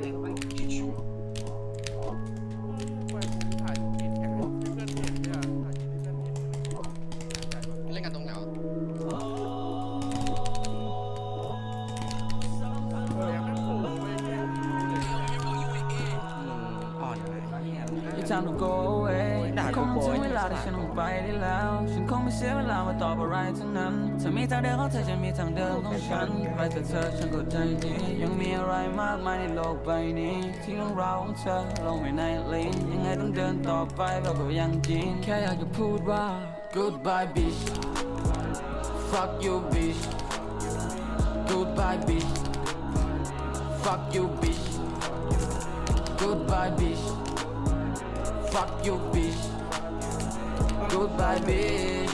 ไ time to go away ด่าคกูงโบถึยงเวลาที่ฉันต้องไปได้แล้ว ฉันคงไม่เสียเวลามาตอบอะไรทั้งนั้นเธอมีทางเดินของเธอฉันมีทางเดินของฉันไปกับเธอฉันก็ใจดี ยังมีอะไรมากมายในโลกใบนี้ ที่เรื่องราวของเธอลงไว้ในลิ้นยังไงต้องเดินต่อไปเราก็ยังจริง แค่อยากจะพูดว่า goodbye bitch fuck you bitch goodbye bitch fuck you bitch goodbye bitch Fuck you, bitch. Goodbye, bitch.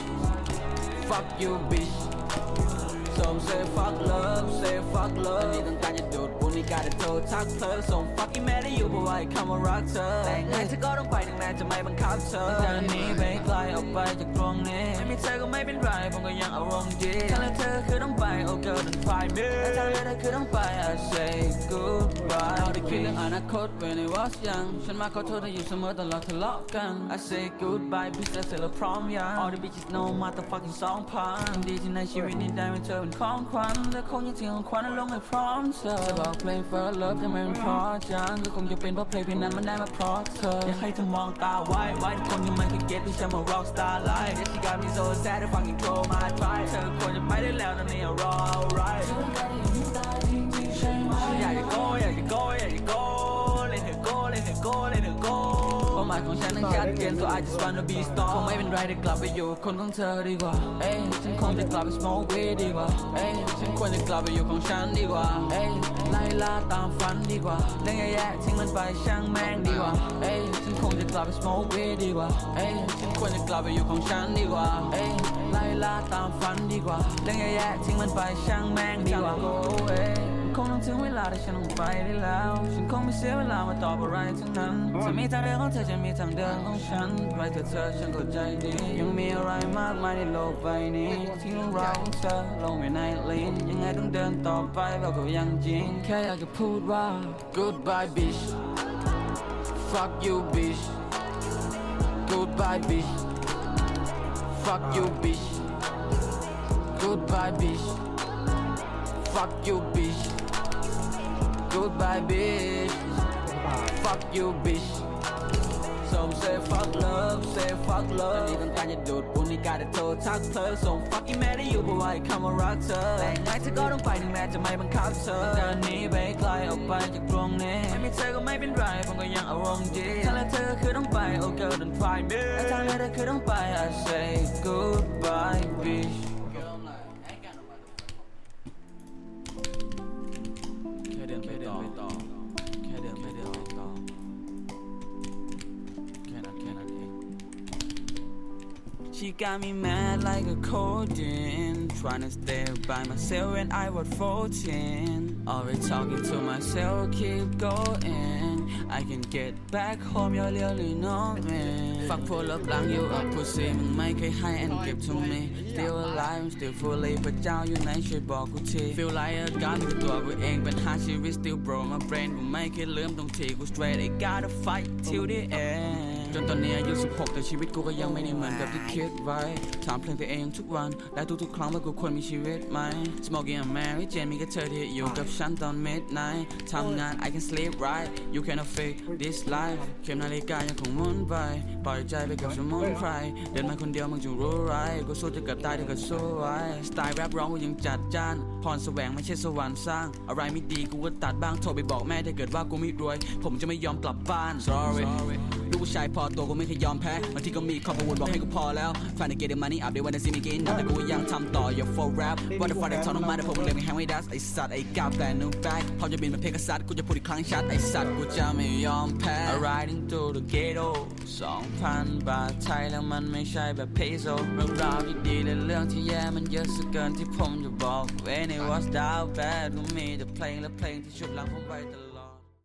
Fuck you, bitch. Some say fuck love, say fuck love. รจะดูดบุญนี่การจะโทรทักเธอส่ง fuck อีเมลได้อยู่เพราะว่าไอ้คำว่ารักเธอแต่ไงเธอก็ต้องไปถึงแม้จะไม่บังคับเธอจะหนีไปไกลออกไปจากตรงนี้ไม่มีเธอก็ไม่เป็นไรผมก็ยังอารมณ์ดีถ้าเลือกเธอคือต้องไป oh girl don't fight me แต่ถ้าเลือกเธอคือต้องไป I say goodbye เราได้คิดเรื่องอนาคต when I was young ฉันมาขอโทษเธออยู่เสมอตลอดทะเลาะกัน I say goodbye bitch และเสร็จแล้วพร้อมยัง all the bitches know motherfucking สองพันดีที่ในชีวิตนี้ได้เป็นเธอเป็นของขวัญและคงยังทิ้งของขวัญนั้นลงให้พร้อมเธอจะบอกเพลง for love ทำไม่เป็นเพราะจังก็คงจะเป็นเพราะเพลงเพลงนั้นมันได้มาเพราะเธออยากให้เธอมองตาไว้ไว้ทุกคนยังไม่เคยเก็ตที่ฉันมา rock star life Yes she got me so sad I fucking throw my pride เธอควรจะไปได้แล้วตอนนี้ I'm alright อยากจะ go อยากจะ go อยากจะ go เล่นเธอ go เล่นเธอ go เล่นเธอ go หมายของฉันนั้นชัดเจน so I just wanna be star คงไม่เป็นไรได้กลับไปอยู่คนของเธอดีกว่า เอ้ยฉันคงจะกลับไป smoke weed ดีกว่า เอ้ยฉันควรจะกลับไปอยู่ของฉันดีกว่า เอ้ยไล่ล่าตามฝันดีกว่าเรื่องแย่ๆทิ้งมันไปช่างแม่งดีกว่า เอ้ยฉันคงจะกลับไป smoke weed ดีกว่า เอ้ยฉันควรจะกลับไปอยู่ของฉันดีกว่า เอ้ยไล่ล่าตามฝันดีกว่าเรื่องแย่ๆทิ้งมันไปช่างแม่งดีกว่า go away คงต้องถึงเวลาที่ฉันต้องไปได้แล้ว ฉันคงไม่เสียเวลามาตอบอะไรทั้งนั้นจะมีทางเดินของเธอจะมีทางเดินของฉันไปกับเธอฉันก็ใจดี ยังมีอะไรมากมายในโลกใบนี้ที่เรื่องราวของเธอลงไว้ในลิ้นยังไงต้องเดินต่อไปเราก็ยังจริง แค่อยากจะพูดว่า goodbye bitch fuck you bitch goodbye bitch fuck you bitch goodbye bitch Fuck you bitch Goodbye bitch Fuck you bitch ส่ง say fuck love say fuck love นี่ต้องการจะดูดบุญนี่การจะโทรทักเธอส่ง fuck อีเมลได้อยู่เพราะว่าไอ้คำว่ารักเธอแต่ไงเธอก็ต้องไปถึงแม้จะไม่บังคับเธอจะหนีไปไกลออกไปจากตรงนี้ไม่มีเธอก็ไม่เป็นไรผมก็ยังอารมณ์ดีถ้าเลือกเธอคือต้องไป oh girl don't fight me แต่ถ้าเลือกเธอคือต้องไป I say goodbye She got me mad like a codeine Trying to stay by myself when I was 14 Always talking to myself, keep going I can get back home, you really know me Fuck pull up หลัง you up pussy มึงไม่เคยให้ and give to me Still alive, I'm still fully พระเจ้าอยู่ไหนช่วยบอกกูที Feel like a god คือตัวกูเองเป็นหาชีวิต still bro my brain กูไม่เคยลืมตรงที่กู straight I gotta fight till the end จนตอนนี้อายุ 16 แต่ชีวิตกูก็ยังไม่ได้เหมือนกับที่คิดไว้ ถามเพลงตัวเองทุกวัน และทุกๆครั้งว่ากูควรมีชีวิตไหม Smoking and Mary Jane มีแค่เธอที่อยู่กับฉันตอน midnight ทำงาน I can sleep right you cannot fake this life เข็มนาฬิกายังคงหมุนไป ปล่อยใจไปกับสมุนไพรเดินมาคนเดียวมึงจะรู้ไรกูสู้จะเกับตายแต่ก็สู้ไว้สไตล์แรปร้องกูยังจัดจ้าน พรแสวงไม่ใช่สวรรค์สร้าง อะไรไม่ดีกูก็ตัดบ้างโทรไปบอกแม่ถ้าเกิดว่ากูไม่รวย ผมจะไม่ยอมกลับบ้าน sorry ลูกผู้ชายพอตัวกูไม่เคยยอมแพ้บางทีก็มีข้อกัวลบอกให้กูพอแล้ว Trying to get the money up they wanna see me gain แต่กูยังทำต่อ your full rap What the fuck ได้ทอนออกมาแต่พวกมึงเลยไม่แฮงไม่ดัสไอสัตว์ไอ้ก้าวแต่นูแบ็คพร้อมจะบินมาเพกซัสกูจะพูดอีกครั้งชัดไอสัตว์กูจะไม่ยอมแพ้ Riding through the ghetto สองพันบาทไทยแล้วมันไม่ใช่แบบเพโซเรื่องราวที่ดีและเรื่องที่แย่มันเยอะสักเกินที่ผมจะบอก When it was down bad มันมีแต่เพลงและเพลงที่ชุบล้างผมไว้ตลอด